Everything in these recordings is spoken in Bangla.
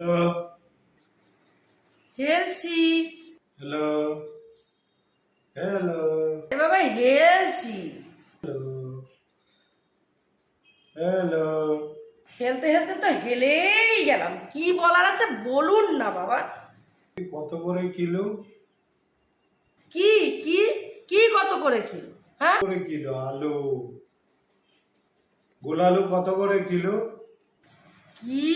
হ্যালো হেলছি হ্যালো হ্যালো এ বাবা হেলছি হ্যালো হ্যালো হেলতে হেলতে তো হেলেই গেলাম। কি বলার আছে বলুন না বাবা। কত করে কিলো? কি কি কি কত করে কিলো? হ্যাঁ? করে কিলো? আলু। গোলালু কত করে কিলো? কি?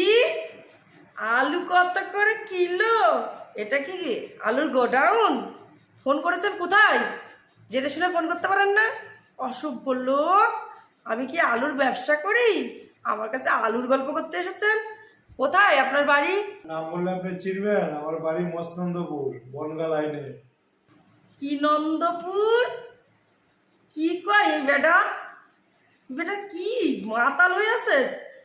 আলু কত করে কিলো? এটা কি আলুর গোডাউন? ফোন করেছেন কোথায়? জেনে শুনে ফোন করতে পারেন না? অসভ্য লোক। আমি কি আলুর ব্যবসা করি? আমার কাছে আলুর গল্প করতে এসেছেন। কোথায় আপনার বাড়ি? নাম বললে আপনি চিনবেন আমার বাড়ি মস্তন্দপুর বনগা লাইনে। কি নন্দপুর? কি কয় এই বেটা? বেটা কি মাতাল হয়ে আছে?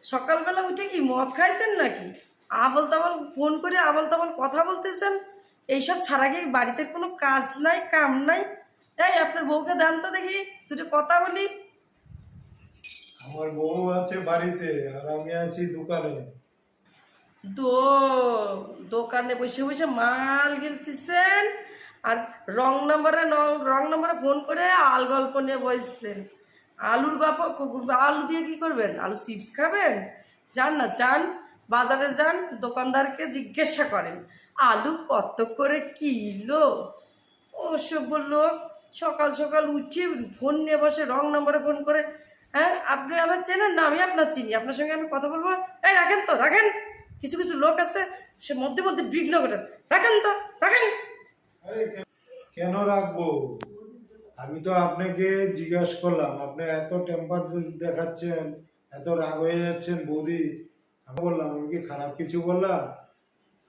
সকালবেলা উঠে কি মদ খাইছেন নাকি? আবল তাবল ফোন করে আবল তাবল কথা বলতেছেন এইসব ছাড়া কি বাড়িতে কোনো কাজ নাই কাম নাই। এই আপনার বউকে দেন তো দেখি দুটো কথা বলি। আমার বউ আছে বাড়িতে আর আমি আছি দোকানে। দো দোকানে বসে বসে মাল গিলতেছেন আর রং নাম্বারে রং নাম্বারে ফোন করে আল গল্প নিয়ে বসছেন। আলুর গল্প আলু দিয়ে কি করবেন? আলু চিপস খাবেন? যান না যান। বাজারে যান, দোকানদারকে জিজ্ঞাসা করেন, আলু কত করে কিলো? ওসব লোক সকাল সকাল উঠে ফোন নিয়ে বসে, রং নাম্বারে ফোন করে হ্যাঁ আপনি আমার চেনেন না, আমি আপনার চিনি, আপনার সঙ্গে আমি কথা বলব? এই, রাখেন তো, রাখেন, কিছু কিছু লোক আছে, সে মধ্যে মধ্যে বিঘ্ন করেন রাখেন তো, রাখেন। কেন রাখব? আমি তো আপনাকে জিজ্ঞাসা করলাম, আপনি এত টেম্পার দেখাচ্ছেন, এত রাগ হয়ে যাচ্ছেন, বৌদি। আমি বললাম, আমি কি খারাপ কিছু বললাম?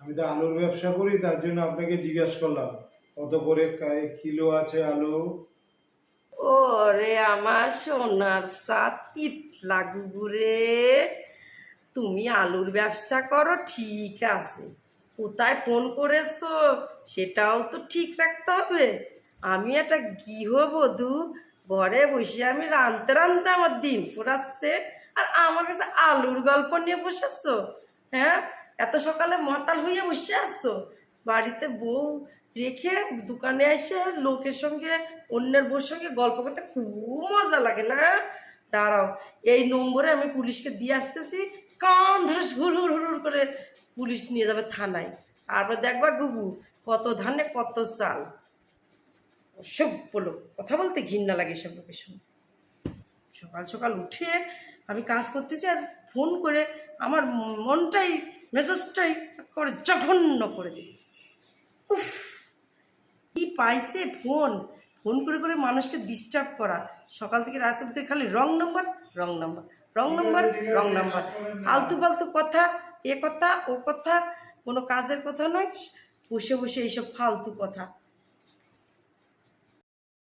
আমি তো আলুর ব্যবসা করি, তার জন্য আপনাকে জিজ্ঞাসা করলাম, কত করে কিলো আছে আলু? ওরে আমার সোনার সাত পিতলা গুগুরে তুমি আলুর ব্যবসা করো, ঠিক আছে। কোথায় ফোন করেছ? সেটাও তো ঠিক রাখতে হবে। আমি একটা গৃহবধূ ঘরে বসে আমি রানতে রানতে আমার দিন ফুরাচ্ছে। আর আমার কাছে আলুর গল্প নিয়ে বসে আসছো হ্যাঁ? এত সকালে মাতাল হয়ে বসে আসছো বাড়িতে বউ রেখে দোকানে এসে লোকের সঙ্গে, অন্যের বউর সঙ্গে গল্প করতে খুব মজা লাগে না? দাঁড়াও, এই নম্বরে আমি পুলিশকে দিয়ে আসতেছি। কান ধরে হুর হুর হুর করে পুলিশ নিয়ে যাবে থানায়। তারপর দেখবা গুবু কত ধানে কত চাল। সব বলো কথা বলতে ঘৃণা লাগে সব লোকের সঙ্গে। সকাল সকাল উঠে আমি কাজ করতেছি আর ফোন করে আমার মনটাই, মেজাজটাই করে জঘন্য করে দিই উফ, কি পাইছে ফোন? ফোন করে করে মানুষকে ডিস্টার্ব করা। সকাল থেকে রাত অব্দি খালি wrong number wrong number wrong number wrong number আলতু ফালতু কথা, এ কথা, ও কথা, কোনো কাজের কথা নয়। বসে বসে এইসব ফালতু কথা।